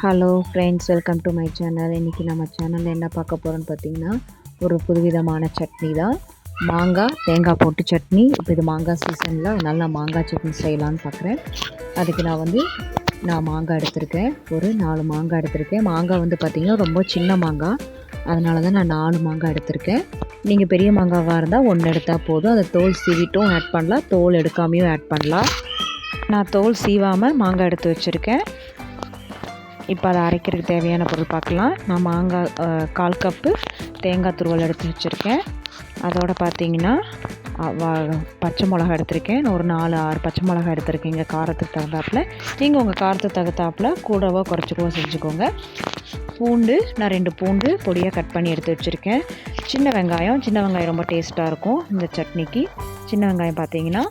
Hello friends welcome to my channel இன்றைக்கி நம்ம சேனலில் என்ன பார்க்க போகிறோன்னு பார்த்தீங்கன்னா ஒரு புதுவிதமான சட்னி தான். மாங்காய் தேங்காய் போட்டு சட்னி. இப்போ இது மாங்காய் சீசனில் அதனால் நான் மாங்காய் சட்னி செய்யலான்னு பார்க்குறேன். அதுக்கு நான் வந்து நான் மாங்காய் எடுத்திருக்கேன். ஒரு நாலு மாங்காய் எடுத்திருக்கேன். மாங்காய் வந்து பார்த்திங்கன்னா ரொம்ப சின்ன மாங்காய். அதனால தான் நான் நாலு மாங்காய் எடுத்திருக்கேன். நீங்கள் பெரிய மாங்காவாக இருந்தால் ஒன்று எடுத்தால் போதும். அதை தோல் சீவிட்டும் ஆட் பண்ணலாம். தோல் எடுக்காமையும் ஆட் பண்ணலாம். நான் தோல் சீவாமல் மாங்காய் எடுத்து வச்சுருக்கேன். இப்போ அதை அரைக்கிறதுக்கு தேவையான பொருள் பார்க்கலாம். நான் மாங்காய் கால் கப்பு தேங்காய் துருவல் எடுத்து வச்சுருக்கேன். அதோட பார்த்தீங்கன்னா பச்சை மிளகா எடுத்திருக்கேன். ஒரு நாலு ஆறு பச்சை மிளகா எடுத்திருக்கீங்க காரத்துக்கு தகுந்தாப்பில். நீங்கள் உங்கள் காரத்துக்கு தகுந்தாப்புல கூடவோ குறைச்சிக்கவோ செஞ்சுக்கோங்க. பூண்டு நான் ரெண்டு பூண்டு பொடியாக கட் பண்ணி எடுத்து வச்சுருக்கேன். சின்ன வெங்காயம் சின்ன வெங்காயம் ரொம்ப டேஸ்ட்டாக இருக்கும் இந்த சட்னிக்கு. சின்ன வெங்காயம் பார்த்தீங்கன்னா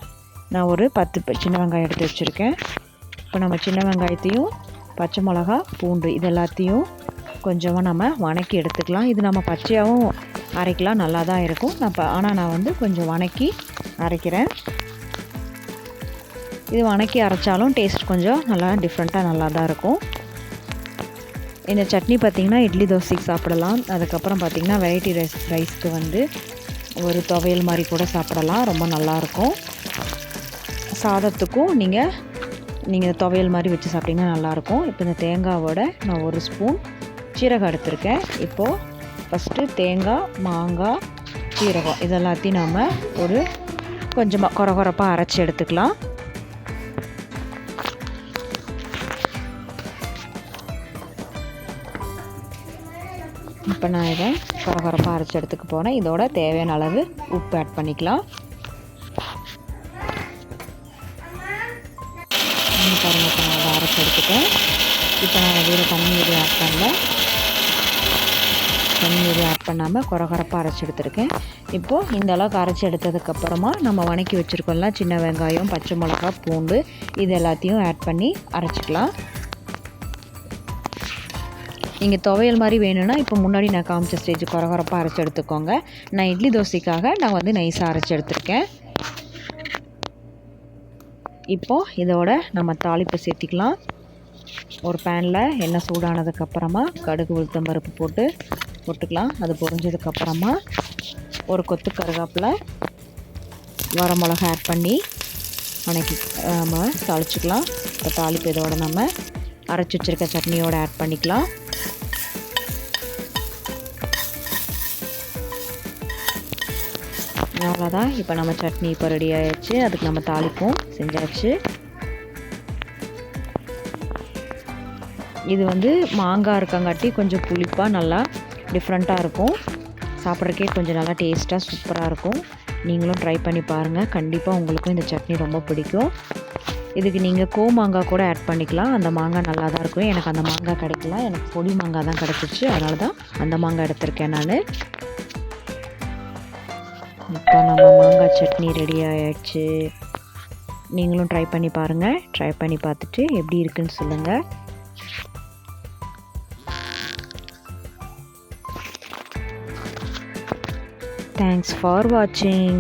நான் ஒரு பத்து ப- சின்ன வெங்காயம் எடுத்து வச்சுருக்கேன். இப்போ நம்ம சின்ன வெங்காயத்தையும் பச்சை மிளகா பூண்டு இது எல்லாத்தையும் கொஞ்சமாக நம்ம வணக்கி எடுத்துக்கலாம். இது நம்ம பச்சையாகவும் அரைக்கலாம். நல்லா தான் இருக்கும். நான் ஆனால் நான் வந்து கொஞ்சம் வணக்கி அரைக்கிறேன். இது வணக்கி அரைச்சாலும் டேஸ்ட் கொஞ்சம் நல்லா டிஃப்ரெண்ட்டாக நல்லா தான் இருக்கும். இந்த சட்னி பார்த்திங்கன்னா இட்லி தோசைக்கு சாப்பிடலாம். அதுக்கப்புறம் பார்த்திங்கன்னா வெரைட்டி ரைஸ் ரைஸ்க்கு வந்து ஒரு துவையல் மாதிரி கூட சாப்பிடலாம். ரொம்ப நல்லாயிருக்கும் சாதத்துக்கும் நீங்கள் நீங்கள் துவையல் மாதிரி வச்சு சாப்பிட்டிங்கன்னா நல்லாயிருக்கும். இப்போ இந்த தேங்காவோட நான் ஒரு ஸ்பூன் சீரகம் எடுத்திருக்கேன். இப்போது ஃபஸ்ட்டு தேங்காய் மாங்காய் சீரகம். இதெல்லாத்தையும் நாம் ஒரு கொஞ்சமாக கொர கொரப்பாக அரைச்சி எடுத்துக்கலாம். இப்போ நான் இதை கொர கொரப்பாக அரைச்சி எடுத்துக்க போகிறேன் இதோட தேவையான அளவு உப்பு ஆட் பண்ணிக்கலாம். இன்னும் பாருங்கள் இப்போ நான் அதை அரைச்சி எடுத்துட்டேன். இப்போ நான் இதில் தண்ணி எதுவும் ஆட் பண்ணல. தண்ணி எதுவும் ஆட் பண்ணாமல் குறகுறப்பாக அரைச்சி எடுத்துருக்கேன். இப்போது இந்த அளவுக்கு அரைச்சி எடுத்ததுக்கப்புறமா நம்ம வணக்கி வச்சுருக்கோம்ல சின்ன வெங்காயம் பச்சை மிளகா பூண்டு இது எல்லாத்தையும் ஆட் பண்ணி அரைச்சிக்கலாம். நீங்கள் துவையல் மாதிரி வேணும்னா இப்போ முன்னாடி நான் காமிச்ச ஸ்டேஜ் குறகுறப்பாக அரைச்சி எடுத்துக்கோங்க. நான் இட்லி தோசைக்காக நான் வந்து நைஸாக அரைச்சி எடுத்திருக்கேன். இப்போது இதோட நம்ம தாளிப்பு சேர்த்திக்கலாம். ஒரு பேனில் எண்ணெய் சூடானதுக்கப்புறமா கடுகு உளுத்தம் பருப்பு போட்டு போட்டுக்கலாம். அது பொரிஞ்சதுக்கப்புறமா ஒரு கொத்து கருகாப்பில் வரமிளகா ஆட் பண்ணி வணக்கி நம்ம தாளிச்சிக்கலாம். இப்போ தாளிப்பு இதோட நம்ம அரைச்சி வச்சிருக்க சட்னியோடு ஆட் பண்ணிக்கலாம். அவ்வளோதான் இப்போ நம்ம சட்னி இப்போ ரெடி ஆயிடுச்சு. அதுக்கு நம்ம தாளிப்போம். செஞ்சாச்சு. இது வந்து மாங்காய் இருக்கங்காட்டி கொஞ்சம் புளிப்பாக நல்லா டிஃப்ரெண்ட்டாக இருக்கும். சாப்பிட்றக்கே கொஞ்சம் நல்லா டேஸ்ட்டாக சூப்பராக இருக்கும். நீங்களும் ட்ரை பண்ணி பாருங்கள் கண்டிப்பாக உங்களுக்கும் இந்த சட்னி ரொம்ப பிடிக்கும். இதுக்கு நீங்கள் கோ மாங்காய் கூட ஆட் பண்ணிக்கலாம். அந்த மாங்காய் நல்லா தான் இருக்கும். எனக்கு அந்த மாங்காய் கிடைக்கல. எனக்கு பொடி மாங்காய் தான் கிடச்சிச்சு. அதனால தான் அந்த மாங்காய் எடுத்திருக்கேன் நான். இப்போ நம்ம மாங்காய் சட்னி ரெடி ஆயாச்சு. நீங்களும் ட்ரை பண்ணி பாருங்கள் ட்ரை பண்ணி பார்த்துட்டு எப்படி இருக்குன்னு சொல்லுங்கள் தேங்க்ஸ் ஃபார் வாட்சிங்